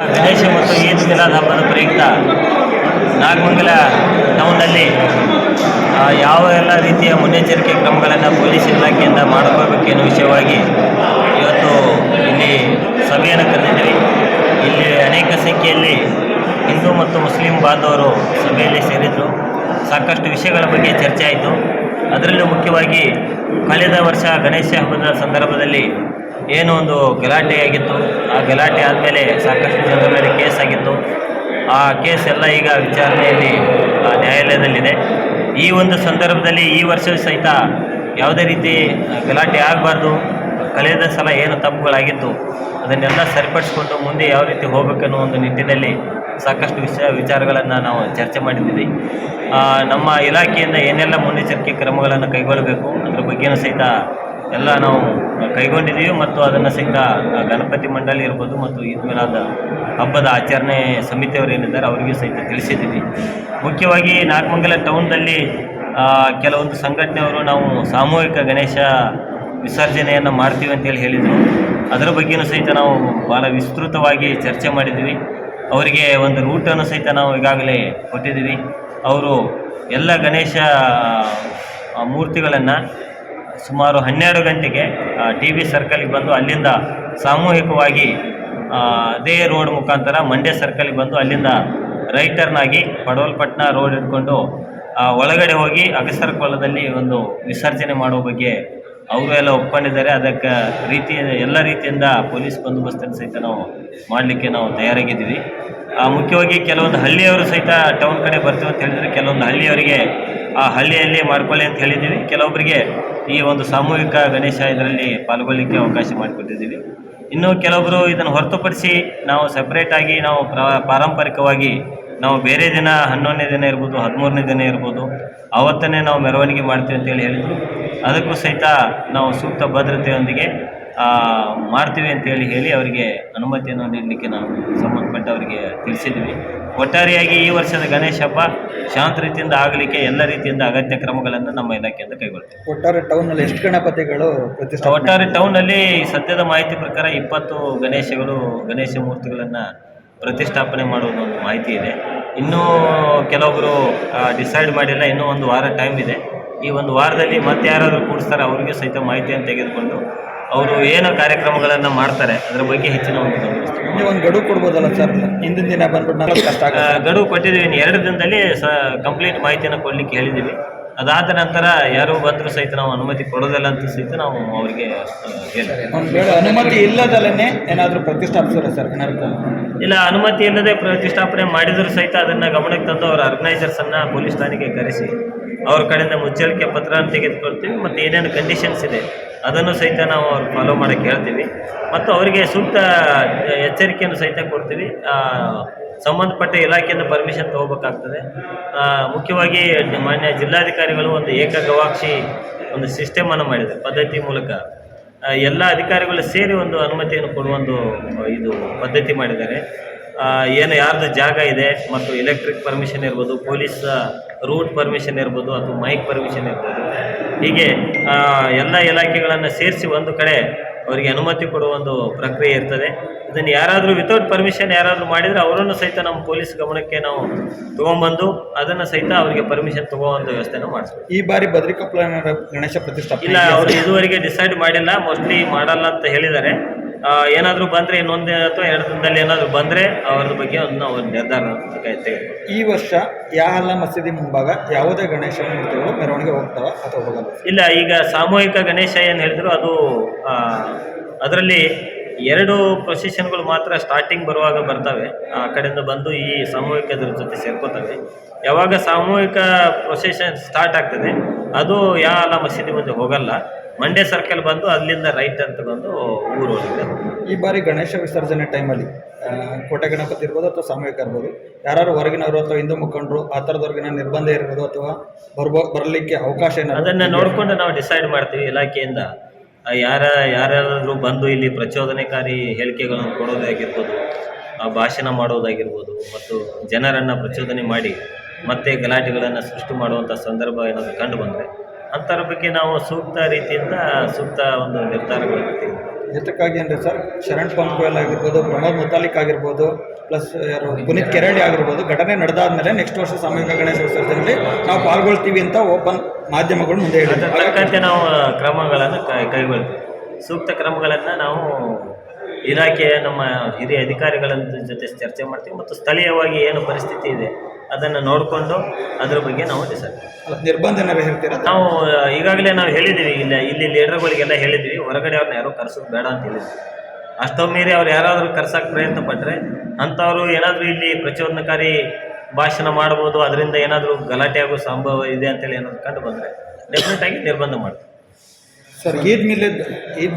ಗಣೇಶ ಮತ್ತು ಈದ್ ಮಿಲಾದ್ ಹಬ್ಬದ ಪ್ರಯುಕ್ತ ನಾಗಮಂಗಲ ಟೌನ್ನಲ್ಲಿ ಯಾವ ಎಲ್ಲ ರೀತಿಯ ಮುನ್ನೆಚ್ಚರಿಕೆ ಕ್ರಮಗಳನ್ನು ಪೊಲೀಸ್ ಇಲಾಖೆಯಿಂದ ಮಾಡಿಕೊಳ್ಬೇಕು ಎನ್ನುವ ವಿಷಯವಾಗಿ ಇವತ್ತು ಇಲ್ಲಿ ಸಭೆಯನ್ನು ಕರೆದಿದ್ದೀವಿ. ಇಲ್ಲಿ ಅನೇಕ ಸಂಖ್ಯೆಯಲ್ಲಿ ಹಿಂದೂ ಮತ್ತು ಮುಸ್ಲಿಂ ಬಾಂಧವರು ಸಭೆಯಲ್ಲಿ ಸೇರಿದ್ರು. ಸಾಕಷ್ಟು ವಿಷಯಗಳ ಬಗ್ಗೆ ಚರ್ಚೆ ಆಯಿತು. ಅದರಲ್ಲೂ ಮುಖ್ಯವಾಗಿ ಕಳೆದ ವರ್ಷ ಗಣೇಶ ಹಬ್ಬದ ಸಂದರ್ಭದಲ್ಲಿ ಏನೋ ಒಂದು ಗಲಾಟೆಯಾಗಿತ್ತು ಆ ಗಲಾಟೆ ಆದಮೇಲೆ ಸಾಕಷ್ಟು ಜನರ ಮೇಲೆ ಕೇಸ್ ಆಗಿತ್ತು. ಆ ಕೇಸ್ ಎಲ್ಲ ಈಗ ವಿಚಾರಣೆಯಲ್ಲಿ ನ್ಯಾಯಾಲಯದಲ್ಲಿದೆ. ಈ ಒಂದು ಸಂದರ್ಭದಲ್ಲಿ ಈ ವರ್ಷವೂ ಸಹಿತ ಯಾವುದೇ ರೀತಿ ಗಲಾಟೆ ಆಗಬಾರ್ದು. ಕಳೆದ ಸಲ ಏನು ತಪ್ಪುಗಳಾಗಿತ್ತು, ಅದನ್ನೆಲ್ಲ ಸರಿಪಡಿಸ್ಕೊಂಡು ಮುಂದೆ ಯಾವ ರೀತಿ ಹೋಗಬೇಕನ್ನೋ ಒಂದು ನಿಟ್ಟಿನಲ್ಲಿ ಸಾಕಷ್ಟು ವಿಷಯ, ವಿಚಾರಗಳನ್ನು ನಾವು ಚರ್ಚೆ ಮಾಡಿದ್ದೀವಿ. ನಮ್ಮ ಇಲಾಖೆಯಿಂದ ಏನೆಲ್ಲ ಮುನ್ನೆಚ್ಚರಿಕೆ ಕ್ರಮಗಳನ್ನು ಕೈಗೊಳ್ಳಬೇಕು, ಅದ್ರ ಬಗ್ಗೆನೂ ಸಹಿತ ಎಲ್ಲ ನಾವು ಕೈಗೊಂಡಿದ್ದೀವಿ ಮತ್ತು ಅದನ್ನು ಸಹಿತ ಗಣಪತಿ ಮಂಡಳಿ ಇರ್ಬೋದು ಮತ್ತು ಈದ್ ಮಿಲಾದ್ ಹಬ್ಬದ ಆಚರಣೆ ಸಮಿತಿಯವರು ಏನಿದ್ದಾರೆ ಅವರಿಗೂ ಸಹಿತ ತಿಳಿಸಿದ್ದೀವಿ. ಮುಖ್ಯವಾಗಿ ನಾಗಮಂಗಲ ಟೌನ್ದಲ್ಲಿ ಕೆಲವೊಂದು ಸಂಘಟನೆಯವರು ನಾವು ಸಾಮೂಹಿಕ ಗಣೇಶ ವಿಸರ್ಜನೆಯನ್ನು ಮಾಡ್ತೀವಿ ಅಂತೇಳಿ ಹೇಳಿದರು. ಅದರ ಬಗ್ಗೆಯೂ ಸಹಿತ ನಾವು ಭಾಳ ವಿಸ್ತೃತವಾಗಿ ಚರ್ಚೆ ಮಾಡಿದ್ವಿ ಅವರಿಗೆ ಒಂದು ರೂಟನ್ನು ಸಹಿತ ನಾವು ಈಗಾಗಲೇ ಕೊಟ್ಟಿದ್ದೀವಿ. ಅವರು ಎಲ್ಲ ಗಣೇಶ ಮೂರ್ತಿಗಳನ್ನು ಸುಮಾರು ಹನ್ನೆರಡು ಗಂಟೆಗೆ ಟಿ ವಿ ಸರ್ಕಲ್ಗೆ ಬಂದು ಅಲ್ಲಿಂದ ಸಾಮೂಹಿಕವಾಗಿ ಅದೇ ರೋಡ್ ಮುಖಾಂತರ ಮಂಡ್ಯ ಸರ್ಕಲ್ಗೆ ಬಂದು ಅಲ್ಲಿಂದ ರೈಟ್ ಟರ್ನ್ ಆಗಿ ಪಡವಲ್ಪಟ್ನ ರೋಡ್ ಹಿಡ್ಕೊಂಡು ಒಳಗಡೆ ಹೋಗಿ ಅಗಸರ ಕೊಲದಲ್ಲಿ ಒಂದು ವಿಸರ್ಜನೆ ಮಾಡುವ ಬಗ್ಗೆ ಅವರು ಎಲ್ಲ ಒಪ್ಕೊಂಡಿದ್ದಾರೆ. ಅದಕ್ಕೆ ರೀತಿ, ಎಲ್ಲ ರೀತಿಯಿಂದ ಪೊಲೀಸ್ ಬಂದೋಬಸ್ತನ್ನು ಸಹಿತ ನಾವು ಮಾಡಲಿಕ್ಕೆ ನಾವು ತಯಾರಾಗಿದ್ದೀವಿ. ಮುಖ್ಯವಾಗಿ ಕೆಲವೊಂದು ಹಳ್ಳಿಯವರು ಸಹಿತ ಟೌನ್ ಕಡೆ ಬರ್ತೀವಿ ಅಂತ ಹೇಳಿದರೆ, ಕೆಲವೊಂದು ಹಳ್ಳಿಯವರಿಗೆ ಆ ಹಳ್ಳಿಯಲ್ಲಿ ಮಾಡ್ಕೊಳ್ಳಿ ಅಂತ ಹೇಳಿದ್ದೀವಿ. ಕೆಲವೊಬ್ಬರಿಗೆ ಈ ಒಂದು ಸಾಮೂಹಿಕ ಗಣೇಶ ಇದರಲ್ಲಿ ಪಾಲ್ಗೊಳ್ಳಿಕ್ಕೆ ಅವಕಾಶ ಮಾಡಿಕೊಟ್ಟಿದ್ದೀವಿ. ಇನ್ನು ಕೆಲವೊಬ್ಬರು ಇದನ್ನು ಹೊರತುಪಡಿಸಿ ನಾವು ಸಪ್ರೇಟಾಗಿ ನಾವು ಪ್ರ, ಪಾರಂಪರಿಕವಾಗಿ ನಾವು ಬೇರೆ ದಿನ ಹನ್ನೊಂದನೇ ದಿನ ಇರ್ಬೋದು, ಹದಿಮೂರನೇ ದಿನ ಇರ್ಬೋದು ಆವತ್ತನೇ ನಾವು ಮೆರವಣಿಗೆ ಮಾಡ್ತೀವಿ ಅಂತೇಳಿ ಹೇಳಿದ್ರು. ಅದಕ್ಕೂ ಸಹಿತ ನಾವು ಸೂಕ್ತ ಭದ್ರತೆಯೊಂದಿಗೆ ಮಾಡ್ತೀವಿ ಅಂತೇಳಿ ಹೇಳಿ ಅವರಿಗೆ ಅನುಮತಿಯನ್ನು ನೀಡಲಿಕ್ಕೆ ನಾವು ಸಂಬಂಧಪಟ್ಟವರಿಗೆ ತಿಳಿಸಿದ್ವಿ. ಒಟ್ಟಾರೆಯಾಗಿ ಈ ವರ್ಷದ ಗಣೇಶ ಹಬ್ಬ ಶಾಂತ ರೀತಿಯಿಂದ ಆಗಲಿಕ್ಕೆ ಎಲ್ಲ ರೀತಿಯಿಂದ ಅಗತ್ಯ ಕ್ರಮಗಳನ್ನು ನಮ್ಮ ಇಲಾಖೆಯಿಂದ ಕೈಗೊಳ್ತೀವಿ. ಒಟ್ಟಾರೆ ಟೌನ್ನಲ್ಲಿ ಎಷ್ಟು ಗಣಪತಿಗಳು ಒಟ್ಟಾರೆ ಟೌನ್ನಲ್ಲಿ ಸದ್ಯದ ಮಾಹಿತಿ ಪ್ರಕಾರ ಇಪ್ಪತ್ತು ಗಣೇಶಗಳು ಗಣೇಶ ಮೂರ್ತಿಗಳನ್ನು ಪ್ರತಿಷ್ಠಾಪನೆ ಮಾಡುವುದು ಒಂದು ಮಾಹಿತಿ ಇದೆ. ಇನ್ನೂ ಕೆಲವೊಬ್ಬರು ಡಿಸೈಡ್ ಮಾಡಿಲ್ಲ ಇನ್ನೂ ಒಂದು ವಾರ ಟೈಮ್ ಇದೆ. ಈ ಒಂದು ವಾರದಲ್ಲಿ ಮತ್ತೆ ಯಾರಾದರೂ ಕೂಡಿಸ್ತಾರೆ ಅವರಿಗೆ ಸಹಿತ ಮಾಹಿತಿಯನ್ನು ತೆಗೆದುಕೊಂಡು ಅವರು ಏನು ಕಾರ್ಯಕ್ರಮಗಳನ್ನು ಮಾಡ್ತಾರೆ ಅದರ ಬಗ್ಗೆ ಹೆಚ್ಚಿನ ಒಂದು ನೀವು ಒಂದು ಗಡುವು ಕೊಡ್ಬೋದಲ್ಲ ಸರ್ ಹಿಂದಿನ ದಿನ ಬಂದ್ಬಿಟ್ಟು ನಮಗೆ ಕಷ್ಟ ಆ, ಗಡುವು ಕೊಟ್ಟಿದ್ದೀವಿ. ಇನ್ನು ಎರಡು ದಿನದಲ್ಲಿ ಸ ಕಂಪ್ಲೀಟ್ ಮಾಹಿತಿಯನ್ನು ಕೊಡ್ಲಿಕ್ಕೆ ಹೇಳಿದ್ದೀವಿ. ಅದಾದ ನಂತರ ಯಾರು ಬಂದರೂ ಸಹಿತ ನಾವು ಅನುಮತಿ ಕೊಡೋದಿಲ್ಲ ಅಂತ ಸಹಿತ ನಾವು ಅವರಿಗೆ ಒಂದು ವೇಳೆ ಅನುಮತಿ ಇಲ್ಲದಲ್ಲೇ ಏನಾದರೂ ಪ್ರತಿಷ್ಠಾಪಿಸಿದ್ರೆ ಸರ್ ಏನಾದ್ರು? ಇಲ್ಲ ಅನುಮತಿ ಇಲ್ಲದೆ ಪ್ರತಿಷ್ಠಾಪನೆ ಮಾಡಿದರೂ ಸಹಿತ ಅದನ್ನು ಗಮನಕ್ಕೆ ತಂದು ಅವರ ಆರ್ಗನೈಸರ್ಸನ್ನು ಪೊಲೀಸ್ ಠಾಣೆಗೆ ಕರೆಸಿ ಅವ್ರ ಕಡೆಯಿಂದ ಮುಚ್ಚಳಿಕೆ ಪತ್ರ ತೆಗೆದುಕೊಳ್ತೀವಿ ಮತ್ತು ಏನೇನು ಕಂಡೀಷನ್ಸ್ ಇದೆ ಅದನ್ನು ಸಹಿತ ನಾವು ಅವ್ರು ಫಾಲೋ ಮಾಡೋಕ್ಕೆ ಹೇಳ್ತೀವಿ. ಮತ್ತು ಅವರಿಗೆ ಸೂಕ್ತ ಎಚ್ಚರಿಕೆಯನ್ನು ಸಹಿತ ಕೊಡ್ತೀವಿ. ಸಂಬಂಧಪಟ್ಟ ಇಲಾಖೆಯಿಂದ ಪರ್ಮಿಷನ್ ತೊಗೋಬೇಕಾಗ್ತದೆ. ಮುಖ್ಯವಾಗಿ ಮಾನ್ಯ ಜಿಲ್ಲಾಧಿಕಾರಿಗಳು ಒಂದು ಏಕ ಗವಾಕ್ಷಿ ಒಂದು ಸಿಸ್ಟಮನ್ನು ಮಾಡಿದೆ ಪದ್ಧತಿ ಮೂಲಕ. ಎಲ್ಲ ಅಧಿಕಾರಿಗಳು ಸೇರಿ ಒಂದು ಅನುಮತಿಯನ್ನು ಕೊಡುವ ಒಂದು ಇದು ಪದ್ಧತಿ ಮಾಡಿದ್ದಾರೆ. ಏನು ಯಾರ್ದು ಜಾಗ ಇದೆ, ಮತ್ತು ಎಲೆಕ್ಟ್ರಿಕ್ ಪರ್ಮಿಷನ್ ಇರ್ಬೋದು ಪೊಲೀಸ್ ರೂಟ್ ಪರ್ಮಿಷನ್ ಇರ್ಬೋದು, ಅಥವಾ ಮೈಕ್ ಪರ್ಮಿಷನ್ ಇರ್ಬೋದು. ಹೀಗೆ ಎಲ್ಲ ಇಲಾಖೆಗಳನ್ನು ಸೇರಿಸಿ ಒಂದು ಕಡೆ ಅವರಿಗೆ ಅನುಮತಿ ಕೊಡುವ ಒಂದು ಪ್ರಕ್ರಿಯೆ ಇರ್ತದೆ. ಇದನ್ನು ಯಾರಾದರೂ ವಿತೌಟ್ ಪರ್ಮಿಷನ್ ಯಾರಾದರೂ ಮಾಡಿದರೆ ಅವರನ್ನು ಸಹಿತ ನಮ್ಮ ಪೊಲೀಸ್ ಗಮನಕ್ಕೆ ನಾವು ತೊಗೊಂಬಂದು ಅದನ್ನು ಸಹಿತ ಅವರಿಗೆ ಪರ್ಮಿಷನ್ ತಗೋ ಒಂದು ವ್ಯವಸ್ಥೆನ ಮಾಡಿಸ್ಬೇಕು. ಈ ಬಾರಿ ಬದ್ರಿಕೊಪ್ಪಲ ಗಣೇಶ ಪ್ರತಿಷ್ಠಾಪನೆ ಇಲ್ಲ ಅವರು ಇದುವರೆಗೆ ಡಿಸೈಡ್ ಮಾಡಿಲ್ಲ ಮೋಸ್ಟ್ಲಿ ಮಾಡಲ್ಲ ಅಂತ ಹೇಳಿದ್ದಾರೆ. ಏನಾದರೂ ಬಂದರೆ ಇನ್ನೊಂದು ಅಥವಾ ಎರಡು ದಿನದಲ್ಲಿ ಏನಾದರೂ ಬಂದರೆ ಅವರ ಬಗ್ಗೆ ಒಂದು ಅವ್ರ ನಿರ್ಧಾರ ತೆಗೆದುಕೊಳ್ತೀವಿ ಈ ವರ್ಷ ಯಾಹಲ್ಲ ಮಸೀದಿ ಮುಂಭಾಗ ಯಾವುದೇ ಗಣೇಶ ಮೂರ್ತಿಗಳು ಮೆರವಣಿಗೆ ಹೋಗ್ತಾವ ಅಥವಾ ಹೋಗಲ್ಲ? ಇಲ್ಲ ಈಗ ಸಾಮೂಹಿಕ ಗಣೇಶ ಏನು ಹೇಳಿದ್ರು ಅದು ಅದರಲ್ಲಿ ಎರಡು ಪ್ರೊಸೆಷನ್ಗಳು ಮಾತ್ರ ಸ್ಟಾರ್ಟಿಂಗ್ ಬರುವಾಗ ಬರ್ತವೆ. ಆ ಕಡೆಯಿಂದ ಬಂದು ಈ ಸಾಮೂಹಿಕದ್ರ ಜೊತೆ ಸೇರ್ಕೋತವೆ. ಯಾವಾಗ ಸಾಮೂಹಿಕ ಪ್ರೊಸೆಷನ್ ಸ್ಟಾರ್ಟ್ ಆಗ್ತದೆ ಅದು ಯಾ ಅಲ್ಲ ಮಸೀದಿ ಮುಂದೆ ಹೋಗಲ್ಲ. ಮಂಡ್ಯ ಸರ್ಕಲ್ ಬಂದು ಅಲ್ಲಿಂದ ರೈಟ್ ಅಂತ ಬಂದು ಊರು ಹೋಗಿದೆ. ಈ ಬಾರಿ ಗಣೇಶ ವಿಸರ್ಜನೆ ಟೈಮಲ್ಲಿ ಕೋಟೆ ಗಣಪತಿ ಇರ್ಬೋದು ಅಥವಾ ಸಾಮೂಹಿಕ ಇರ್ಬೋದು ಯಾರು ಹೊರಗಿನವರು ಅಥವಾ ಹಿಂದೂ ಮುಖಂಡರು ಆ ಥರದವ್ರಿಗಿನ ನಿರ್ಬಂಧ ಇರ್ಬೋದು ಅಥವಾ ಬರ್ಬೋ ಬರಲಿಕ್ಕೆ ಅವಕಾಶ ಏನಾದ್ರು ಅದನ್ನು ನೋಡಿಕೊಂಡು ನಾವು ಡಿಸೈಡ್ ಮಾಡ್ತೀವಿ ಇಲಾಖೆಯಿಂದ. ಯಾರ ಯಾರ್ಯಾರಾದರೂ ಬಂದು ಇಲ್ಲಿ ಪ್ರಚೋದನೆಕಾರಿ ಹೇಳಿಕೆಗಳನ್ನು ಕೊಡೋದಾಗಿರ್ಬೋದು ಆ, ಭಾಷಣ ಮಾಡೋದಾಗಿರ್ಬೋದು ಮತ್ತು ಜನರನ್ನು ಪ್ರಚೋದನೆ ಮಾಡಿ ಮತ್ತೆ ಗಲಾಟೆಗಳನ್ನು ಸೃಷ್ಟಿ ಮಾಡುವಂಥ ಸಂದರ್ಭ ಏನಾದರೂ ಕಂಡು ಬಂದರೆ. ಅಂಥವ್ರ ಬಗ್ಗೆ ನಾವು ಸೂಕ್ತ ರೀತಿಯಿಂದ ಸೂಕ್ತ ಒಂದು ನಿರ್ಧಾರಗಳನ್ನು ತೆಗೆದುಕೊಳ್ತೀವಿ ಎಷ್ಟಕ್ಕಾಗಿ ಅಂದರೆ ಸರ್ ಶರಣ್ ಪಂಪ್ವೆಲ್ ಆಗಿರ್ಬೋದು ಪ್ರಮೋದ್ ಮುತಾಲಿಕ್ ಆಗಿರ್ಬೋದು ಪ್ಲಸ್ ಯಾರು ಪುನೀತ್ ಕೆರಳಿ ಆಗಿರ್ಬೋದು ಘಟನೆ ನಡೆದಾದ್ಮೇಲೆ ನೆಕ್ಸ್ಟ್ ವರ್ಷ ಸಾಮೂಹಿಕ ಗಣೇಶ ವಿಸರ್ಜನೆಯಲ್ಲಿ ನಾವು ಪಾಲ್ಗೊಳ್ತೀವಿ ಅಂತ ಓಪನ್ ಮಾಧ್ಯಮಗಳು ಮುಂದೆ ಅದಕ್ಕಂತೆ ಹೇಳಿದ್ರು ನಾವು ಕ್ರಮಗಳನ್ನು ಕೈ ಕೈಗೊಳ್ತೀವಿ. ಸೂಕ್ತ ಕ್ರಮಗಳನ್ನು ನಾವು ಇಲಾಖೆಯ ನಮ್ಮ ಹಿರಿಯ ಅಧಿಕಾರಿಗಳ ಜೊತೆ ಚರ್ಚೆ ಮಾಡ್ತೀವಿ ಮತ್ತು ಸ್ಥಳೀಯವಾಗಿ ಏನು ಪರಿಸ್ಥಿತಿ ಇದೆ ಅದನ್ನು ನೋಡಿಕೊಂಡು ಅದ್ರ ಬಗ್ಗೆ ನಾವು ಡಿಸೈಡ್ ನಿರ್ಬಂಧ ನಾವು ಈಗಾಗಲೇ ನಾವು ಹೇಳಿದ್ದೀವಿ ಇಲ್ಲ ಇಲ್ಲಿ ಲೀಡರ್ಗಳಿಗೆಲ್ಲ ಹೇಳಿದ್ದೀವಿ ಹೊರಗಡೆ ಅವ್ರನ್ನ ಯಾರೂ ಕರ್ಸೋದು ಬೇಡ ಅಂತ ಹೇಳಿದ್ವಿ ಅಷ್ಟೊಮ್ಮೆ ಮೀರಿ ಅವ್ರು ಯಾರಾದರೂ ಕರ್ಸಕ್ಕೆ ಪ್ರಯತ್ನ ಪಟ್ಟರೆ ಅಂಥವ್ರು ಏನಾದರೂ ಇಲ್ಲಿ ಪ್ರಚೋದನಕಾರಿ ಭಾಷಣ ಮಾಡ್ಬೋದು ಅದರಿಂದ ಏನಾದರೂ ಗಲಾಟೆ ಆಗೋ ಸಂಭವ ಇದೆ ಅಂತೇಳಿ ಏನಾದರೂ ಕಂಡು ಬಂದರೆ ಡೆಫಿನೆಟ್ ಆಗಿ ನಿರ್ಬಂಧ ಮಾಡ್ತೀವಿ. ಸರ್ ಈದ್ ಮಿಲ್ಲದ್ ಈದ್